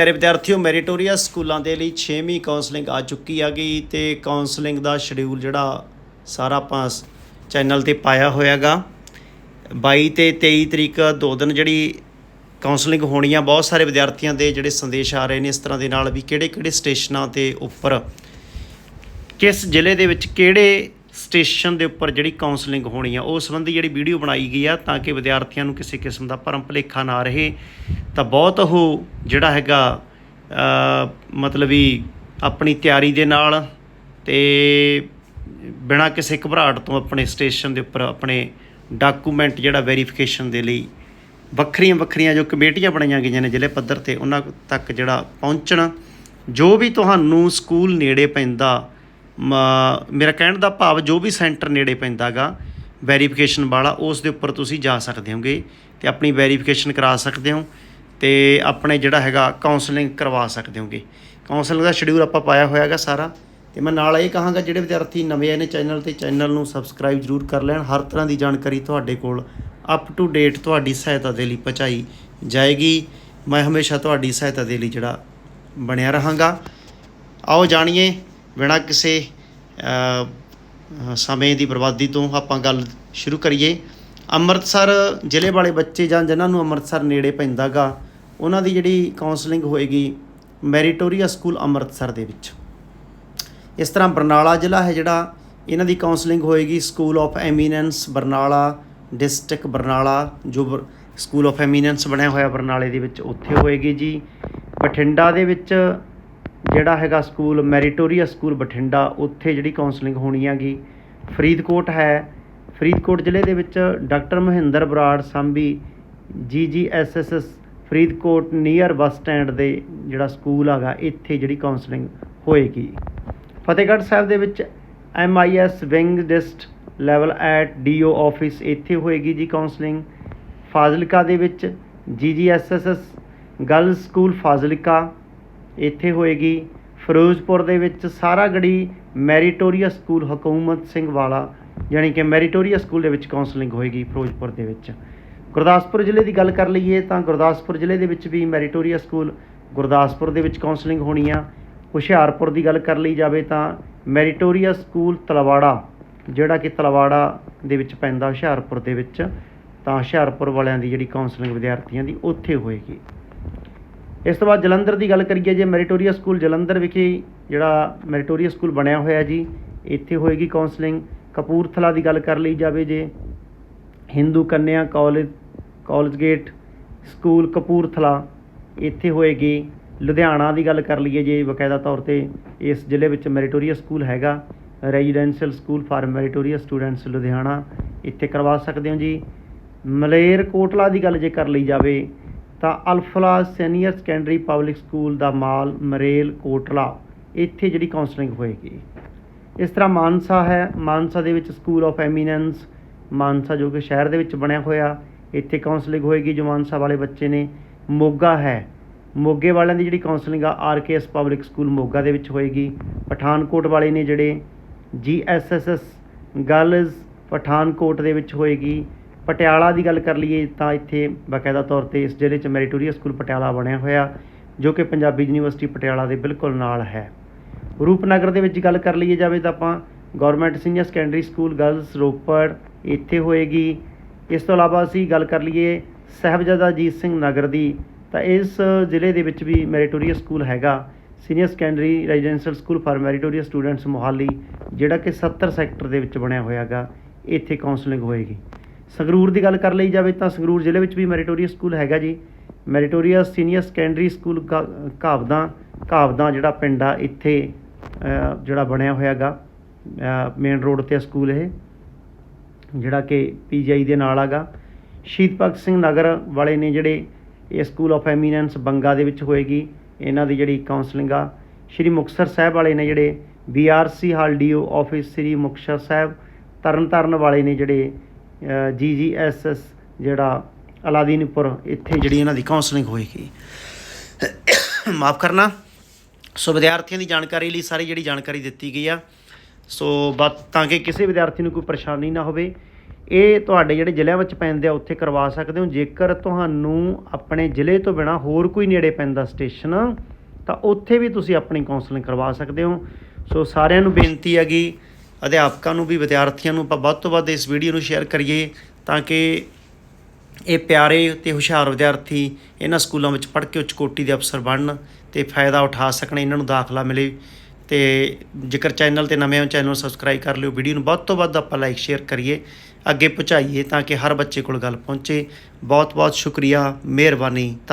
ਪਿਆਰੇ ਵਿਦਿਆਰਥੀਓ ਮੈਰੀਟੋਰੀਅਸ ਸਕੂਲਾਂ ਦੇ ਲਈ 6ਵੀਂ ਕਾਉਂਸਲਿੰਗ ਆ ਚੁੱਕੀ ਆ ਗਈ ਤੇ ਕਾਉਂਸਲਿੰਗ ਦਾ ਸ਼ਡਿਊਲ ਜਿਹੜਾ ਸਾਰਾ ਆਪਾਂ ਚੈਨਲ ਤੇ ਪਾਇਆ ਹੋਇਆਗਾ। 22 ਤੇ 23 ਤਰੀਕ ਦੋ ਦਿਨ ਜਿਹੜੀ ਕਾਉਂਸਲਿੰਗ ਹੋਣੀ ਆ ਬਹੁਤ ਸਾਰੇ ਵਿਦਿਆਰਥੀਆਂ ਦੇ ਜਿਹੜੇ ਸੰਦੇਸ਼ ਆ ਰਹੇ ਨੇ ਇਸ ਤਰ੍ਹਾਂ ਦੇ ਨਾਲ ਵੀ ਕਿਹੜੇ ਕਿਹੜੇ ਸਟੇਸ਼ਨਾਂ ਤੇ ਉੱਪਰ, ਕਿਸ ਜ਼ਿਲ੍ਹੇ ਦੇ ਵਿੱਚ ਕਿਹੜੇ ਸਟੇਸ਼ਨ ਦੇ ਉੱਪਰ ਜਿਹੜੀ ਕਾਉਂਸਲਿੰਗ ਹੋਣੀ ਆ ਉਹ ਸੰਬੰਧੀ ਜਿਹੜੀ ਵੀਡੀਓ ਬਣਾਈ ਗਈ ਆ, ਤਾਂ ਕਿ ਵਿਦਿਆਰਥੀਆਂ ਨੂੰ ਕਿਸੇ ਕਿਸਮ ਦਾ ਭਰਮ ਭੁਲੇਖਾ ਨਾ ਰਹੇ। ਤਾਂ ਬਹੁਤ ਉਹ ਜਿਹੜਾ ਹੈਗਾ ਮਤਲਬ ਵੀ ਆਪਣੀ ਤਿਆਰੀ ਦੇ ਨਾਲ ਤੇ ਬਿਨਾਂ ਕਿਸੇ ਘਬਰਾਹਟ ਤੋਂ ਆਪਣੇ ਸਟੇਸ਼ਨ ਦੇ ਉੱਪਰ ਆਪਣੇ ਡਾਕੂਮੈਂਟ ਜਿਹੜਾ ਵੈਰੀਫਿਕੇਸ਼ਨ ਦੇ ਲਈ ਵੱਖਰੀਆਂ ਵੱਖਰੀਆਂ ਜੋ ਕਮੇਟੀਆਂ ਬਣਾਈਆਂ ਗਈਆਂ ਨੇ ਜ਼ਿਲ੍ਹੇ ਪੱਧਰ ਤੇ, ਉਹਨਾਂ ਤੱਕ ਜਿਹੜਾ ਪਹੁੰਚਣ, ਜੋ ਵੀ ਤੁਹਾਨੂੰ ਸਕੂਲ ਨੇੜੇ ਪੈਂਦਾ ਮੇਰਾ ਕਹਿਣ ਦਾ ਭਾਵ ਜੋ ਵੀ ਸੈਂਟਰ ਨੇੜੇ ਪੈਂਦਾਗਾ, ਵੈਰੀਫਿਕੇਸ਼ਨ ਵਾਲਾ, ਉਸ ਦੇ ਉੱਪਰ ਤੁਸੀਂ ਜਾ ਸਕਦੇ ਹੋਗੇ ਤੇ ਆਪਣੀ ਵੈਰੀਫਿਕੇਸ਼ਨ ਕਰਾ ਸਕਦੇ ਹੋ ਤੇ ਆਪਣੇ ਜਿਹੜਾ ਹੈਗਾ ਕਾਉਂਸਲਿੰਗ ਕਰਵਾ ਸਕਦੇ ਹੋਗੇ। ਕਾਉਂਸਲਿੰਗ ਦਾ ਸ਼ਡਿਊਲ ਆਪਾਂ ਪਾਇਆ ਹੋਇਆ ਹੈਗਾ ਸਾਰਾ ਤੇ ਮੈਂ ਨਾਲ ਇਹ ਕਹਾਂਗਾ, ਜਿਹੜੇ ਵਿਦਿਆਰਥੀ ਨਵੇਂ ਆਏ ਨੇ ਚੈਨਲ ਤੇ, ਚੈਨਲ ਨੂੰ ਸਬਸਕ੍ਰਾਈਬ ਜ਼ਰੂਰ ਕਰ ਲੈਣ। ਹਰ ਤਰ੍ਹਾਂ ਦੀ ਜਾਣਕਾਰੀ ਤੁਹਾਡੇ ਕੋਲ ਅਪ ਟੂ ਡੇਟ ਤੁਹਾਡੀ ਸਹਾਇਤਾ ਦੇ ਲਈ ਪਹੁੰਚਾਈ ਜਾਏਗੀ। ਮੈਂ ਹਮੇਸ਼ਾ ਤੁਹਾਡੀ ਸਹਾਇਤਾ ਦੇ ਲਈ ਜਿਹੜਾ ਬਣਿਆ ਰਹਾਂਗਾ। ਆਓ ਜਾਣੀਏ ਬਿਨਾਂ ਕਿਸੇ ਸਮੇਂ ਦੀ ਬਰਬਾਦੀ ਤੋਂ ਆਪਾਂ ਗੱਲ ਸ਼ੁਰੂ ਕਰੀਏ। ਅੰਮ੍ਰਿਤਸਰ ਜ਼ਿਲ੍ਹੇ ਵਾਲੇ ਬੱਚੇ ਜਾਂ ਜਿਨ੍ਹਾਂ ਨੂੰ ਅੰਮ੍ਰਿਤਸਰ ਨੇੜੇ ਪੈਂਦਾਗਾ, ਉਹਨਾਂ ਦੀ ਜਿਹੜੀ ਕਾਉਂਸਲਿੰਗ ਹੋਏਗੀ ਮੈਰੀਟੋਰੀਆ ਸਕੂਲ ਅੰਮ੍ਰਿਤਸਰ ਦੇ ਵਿੱਚ। ਇਸ ਤਰ੍ਹਾਂ ਬਰਨਾਲਾ ਜ਼ਿਲ੍ਹਾ ਹੈ ਜਿਹੜਾ ਇਹਨਾਂ ਦੀ ਕਾਉਂਸਲਿੰਗ ਹੋਏਗੀ school of eminence Barnala, district Barnala, ਜੋ ਬਰ- ਸਕੂਲ ਆਫ ਐਮੀਨੈਂਸ ਬਣਿਆ ਹੋਇਆ ਬਰਨਾਲੇ ਦੇ ਵਿੱਚ, ਉੱਥੇ ਹੋਏਗੀ ਜੀ। ਬਠਿੰਡਾ ਦੇ ਵਿੱਚ ਜਿਹੜਾ ਹੈਗਾ ਸਕੂਲ ਮੈਰੀਟੋਰੀਅਸ ਸਕੂਲ ਬਠਿੰਡਾ, ਉੱਥੇ ਜਿਹੜੀ ਕਾਉਂਸਲਿੰਗ ਹੋਣੀ ਹੈਗੀ। ਫਰੀਦਕੋਟ ਹੈ। ਫਰੀਦਕੋਟ ਜ਼ਿਲ੍ਹੇ ਦੇ ਵਿੱਚ doctor Mahinder Brar ਸੰਭੀ GGSSS Faridkot near bus stand ਦੇ ਜਿਹੜਾ ਸਕੂਲ ਹੈਗਾ, ਇੱਥੇ ਜਿਹੜੀ ਕਾਉਂਸਲਿੰਗ ਹੋਏਗੀ। ਫਤਿਹਗੜ੍ਹ ਸਾਹਿਬ ਦੇ ਵਿੱਚ MIS wing dist level at DO office ਇੱਥੇ ਹੋਏਗੀ ਜੀ ਕਾਉਂਸਲਿੰਗ ਫਾਜ਼ਿਲਕਾ ਦੇ ਵਿੱਚ ਜੀਜੀਐਸਐਸਐਸ ਗਰਲਸ ਸਕੂਲ ਫਾਜ਼ਿਲਕਾ ਇੱਥੇ ਹੋਏਗੀ। ਫਿਰੋਜ਼ਪੁਰ ਦੇ ਵਿੱਚ ਸਾਰਾਗੜੀ ਮੈਰੀਟੋਰੀਆ ਸਕੂਲ ਹਕੂਮਤ ਸਿੰਘ ਵਾਲਾ, ਯਾਨੀ ਕਿ ਮੈਰੀਟੋਰੀਆ ਸਕੂਲ ਦੇ ਵਿੱਚ ਕਾਉਂਸਲਿੰਗ ਹੋਏਗੀ ਫਿਰੋਜ਼ਪੁਰ ਦੇ ਵਿੱਚ। ਗੁਰਦਾਸਪੁਰ ਜ਼ਿਲ੍ਹੇ ਦੀ ਗੱਲ ਕਰ ਲਈਏ ਤਾਂ ਗੁਰਦਾਸਪੁਰ ਜ਼ਿਲ੍ਹੇ ਦੇ ਵਿੱਚ ਵੀ ਮੈਰੀਟੋਰੀਆ ਸਕੂਲ ਗੁਰਦਾਸਪੁਰ ਦੇ ਵਿੱਚ ਕਾਉਂਸਲਿੰਗ ਹੋਣੀ ਆ। ਹੁਸ਼ਿਆਰਪੁਰ ਦੀ ਗੱਲ ਕਰ ਲਈ ਜਾਵੇ ਤਾਂ ਮੈਰੀਟੋਰੀਆ ਸਕੂਲ ਤਲਵਾੜਾ, ਜਿਹੜਾ ਕਿ ਤਲਵਾੜਾ ਦੇ ਵਿੱਚ ਪੈਂਦਾ ਹੁਸ਼ਿਆਰਪੁਰ ਦੇ ਵਿੱਚ, ਤਾਂ ਹੁਸ਼ਿਆਰਪੁਰ ਵਾਲਿਆਂ ਦੀ ਜਿਹੜੀ ਕਾਉਂਸਲਿੰਗ ਵਿਦਿਆਰਥੀਆਂ ਦੀ ਉੱਥੇ ਹੋਏਗੀ। ਇਸ ਤੋਂ ਬਾਅਦ ਜਲੰਧਰ ਦੀ ਗੱਲ ਕਰੀਏ, ਜੇ ਮੈਰੀਟੋਰੀਆ ਸਕੂਲ ਜਲੰਧਰ ਵਿਖੇ ਜਿਹੜਾ ਮੈਰੀਟੋਰੀਆ ਸਕੂਲ ਬਣਿਆ ਹੋਇਆ ਜੀ, ਇੱਥੇ ਹੋਏਗੀ ਕਾਉਂਸਲਿੰਗ ਕਪੂਰਥਲਾ ਦੀ ਗੱਲ ਕਰ ਲਈ ਜਾਵੇ ਜੇ Hindu Kanya college college gate school Kapurthala, ਇੱਥੇ ਹੋਏਗੀ। ਲੁਧਿਆਣਾ ਦੀ ਗੱਲ ਕਰ ਲਈਏ ਜੇ, ਬਕਾਇਦਾ ਤੌਰ ਤੇ ਇਸ ਜ਼ਿਲ੍ਹੇ ਵਿੱਚ ਮੈਰੀਟੋਰੀਆ ਸਕੂਲ ਹੈਗਾ। Residential school for meritorious students Ludhiana, ਇੱਥੇ ਕਰਵਾ ਸਕਦੇ ਹੋ ਜੀ। ਮਲੇਰ ਕੋਟਲਾ ਦੀ ਗੱਲ ਜੇ ਕਰ ਲਈ ਜਾਵੇ ਤਾਂ Alfala senior secondary public school ਦਾ ਮਾਲ ਮਰੇਲ ਕੋਟਲਾ, ਇੱਥੇ ਜਿਹੜੀ ਕਾਉਂਸਲਿੰਗ ਹੋਏਗੀ। ਇਸ ਤਰ੍ਹਾਂ ਮਾਨਸਾ ਹੈ, ਮਾਨਸਾ ਦੇ ਵਿੱਚ ਸਕੂਲ ਆਫ ਐਮੀਨੈਂਸ ਮਾਨਸਾ ਜੋ ਕਿ ਸ਼ਹਿਰ ਦੇ ਵਿੱਚ ਬਣਿਆ ਹੋਇਆ, ਇੱਥੇ ਕਾਉਂਸਲਿੰਗ ਹੋਏਗੀ ਜੋ ਮਾਨਸਾ ਵਾਲੇ ਬੱਚੇ ਨੇ। ਮੋਗਾ ਹੈ। ਮੋਗੇ ਵਾਲਿਆਂ ਦੀ ਜਿਹੜੀ ਕਾਉਂਸਲਿੰਗ ਆ ਆਰਕੇਐਸ ਪਬਲਿਕ ਸਕੂਲ ਮੋਗਾ ਦੇ ਵਿੱਚ ਹੋਏਗੀ। ਪਠਾਨਕੋਟ ਵਾਲੇ ਨੇ ਜਿਹੜੇ ਜੀਐਸਐਸਐਸ ਗਰਲਜ਼ ਪਠਾਨਕੋਟ ਦੇ ਵਿੱਚ ਹੋਏਗੀ। ਪਟਿਆਲਾ ਦੀ ਗੱਲ ਕਰ ਲਈਏ ਤਾਂ ਇੱਥੇ ਬਾਕਾਇਦਾ ਤੌਰ ਤੇ ਇਸ ਜ਼ਿਲ੍ਹੇ 'ਚ ਮੈਰੀਟੋਰੀਆ ਸਕੂਲ ਪਟਿਆਲਾ ਬਣਿਆ ਹੋਇਆ, ਜੋ ਕਿ ਪੰਜਾਬੀ ਯੂਨੀਵਰਸਿਟੀ ਪਟਿਆਲਾ ਦੇ ਬਿਲਕੁਲ ਨਾਲ ਹੈ। ਰੂਪਨਗਰ ਦੇ ਵਿੱਚ ਗੱਲ ਕਰ ਲਈਏ ਜਾਵੇ ਤਾਂ ਆਪਾਂ government senior secondary school girls Ropar ਇੱਥੇ ਹੋਏਗੀ। ਇਸ ਤੋਂ ਇਲਾਵਾ ਅਸੀਂ ਗੱਲ ਕਰ ਲਈਏ ਸਾਹਿਬਜ਼ਾਦਾ ਅਜੀਤ ਸਿੰਘ ਨਗਰ ਦੀ, ਤਾਂ ਇਸ ਜ਼ਿਲ੍ਹੇ ਦੇ ਵਿੱਚ ਵੀ ਮੈਰੀਟੋਰੀਆ ਸਕੂਲ ਹੈਗਾ। Senior secondary residential school for meritorious students Mohali, ਜਿਹੜਾ ਕਿ 70 ਸੈਕਟਰ ਦੇ ਵਿੱਚ ਬਣਿਆ ਹੋਇਆ ਹੈਗਾ ਇੱਥੇ ਕਾਉਂਸਲਿੰਗ ਹੋਏਗੀ। ਸੰਗਰੂਰ ਦੀ ਗੱਲ ਕਰ ਲਈ ਜਾਵੇ ਤਾਂ ਸੰਗਰੂਰ ਜ਼ਿਲ੍ਹੇ ਵਿੱਚ ਵੀ ਮੈਰੀਟੋਰੀਆ ਸਕੂਲ ਹੈਗਾ ਜੀ। Meritorious senior secondary school Ghawaddan Ghawaddan ਜਿਹੜਾ ਪਿੰਡ ਆ, ਇੱਥੇ ਜਿਹੜਾ ਬਣਿਆ ਹੋਇਆ ਹੈਗਾ ਮੇਨ ਰੋਡ ਤੇ ਸਕੂਲ ਇਹ, ਜਿਹੜਾ ਕਿ ਪੀਜੀਆਈ ਦੇ ਨਾਲ ਹੈਗਾ ਸ਼ਹੀਦ ਭਗਤ ਸਿੰਘ ਨਗਰ ਵਾਲੇ ਨੇ ਜਿਹੜੇ ਇਹ ਸਕੂਲ ਆਫ ਐਮੀਨੈਂਸ ਬੰਗਾ ਦੇ ਵਿੱਚ ਹੋਏਗੀ, ਇਹਨਾਂ ਦੀ ਜਿਹੜੀ ਕਾਉਂਸਲਿੰਗ ਆ। ਸ਼੍ਰੀ ਮੁਕਤਸਰ ਸਾਹਿਬ ਵਾਲੇ ਨੇ ਜਿਹੜੇ BRC hall DO office Shri Muktsar Sahib, Tarn Taran ਵਾਲੇ ਨੇ ਜਿਹੜੇ ਜੀ ਜੀ ਐੱਸ ਜੀਜੀਐਸਐਸ ਜਿਹੜਾ ਅਲਾਦੀਨਪੁਰ, ਇੱਥੇ ਜਿਹੜੀ ਇਹਨਾਂ ਦੀ ਕਾਉਂਸਲਿੰਗ ਹੋਏਗੀ ਮਾਫ ਕਰਨਾ। ਸੋ ਵਿਦਿਆਰਥੀਆਂ ਦੀ ਜਾਣਕਾਰੀ ਲਈ ਸਾਰੀ ਜਿਹੜੀ ਜਾਣਕਾਰੀ ਦਿੱਤੀ ਗਈ ਆ। ਸੋ ਬਸ ਤਾਂ ਕਿ ਕਿਸੇ ਵਿਦਿਆਰਥੀ ਨੂੰ ਕੋਈ ਪਰੇਸ਼ਾਨੀ ਨਾ ਹੋਵੇ, ਇਹ ਤੁਹਾਡੇ ਜਿਹੜੇ ਜ਼ਿਲ੍ਹਿਆਂ ਵਿੱਚ ਪੈਂਦੇ ਆ, ਉੱਥੇ ਕਰਵਾ ਸਕਦੇ ਹੋ। ਜੇਕਰ ਤੁਹਾਨੂੰ ਆਪਣੇ ਜ਼ਿਲ੍ਹੇ ਤੋਂ ਬਿਨਾ ਹੋਰ ਕੋਈ ਨੇੜੇ ਪੈਂਦਾ ਸਟੇਸ਼ਨ, ਤਾਂ ਉੱਥੇ ਵੀ ਤੁਸੀਂ ਆਪਣੀ ਕਾਉਂਸਲਿੰਗ ਕਰਵਾ ਸਕਦੇ ਹੋ। ਸੋ ਸਾਰਿਆਂ ਨੂੰ ਬੇਨਤੀ ਹੈਗੀ ਅਧਿਆਪਕਾਂ ਨੂੰ ਵੀ, ਵਿਦਿਆਰਥੀਆਂ ਨੂੰ ਆਪਾਂ ਵੱਧ ਤੋਂ ਵੱਧ ਇਸ ਵੀਡੀਓ ਨੂੰ ਸ਼ੇਅਰ ਕਰੀਏ ਤਾਂ ਕਿ ਇਹ ਪਿਆਰੇ ਤੇ ਹੁਸ਼ਿਆਰ ਵਿਦਿਆਰਥੀ ਇਹਨਾਂ ਸਕੂਲਾਂ ਵਿੱਚ ਪੜ੍ਹ ਕੇ ਉੱਚ ਕੋਟੀ ਦੇ ਅਫਸਰ ਬਣਨ ਤੇ ਫਾਇਦਾ ਉਠਾ ਸਕਣ, ਇਹਨਾਂ ਨੂੰ ਦਾਖਲਾ ਮਿਲੇ। ਤੇ ਜੇਕਰ ਚੈਨਲ ਤੇ ਨਵੇਂ ਹੋ, ਚੈਨਲ ਨੂੰ ਸਬਸਕ੍ਰਾਈਬ ਕਰ ਲਿਓ। ਵੀਡੀਓ ਨੂੰ ਵੱਧ ਤੋਂ ਵੱਧ ਆਪਾਂ ਲਾਈਕ ਸ਼ੇਅਰ ਕਰੀਏ, ਅੱਗੇ ਪਹੁੰਚਾਈਏ ਤਾਂ ਕਿ ਹਰ ਬੱਚੇ ਕੋਲ ਗੱਲ ਪਹੁੰਚੇ। ਬਹੁਤ ਬਹੁਤ ਸ਼ੁਕਰੀਆ, ਮਿਹਰਬਾਨੀ।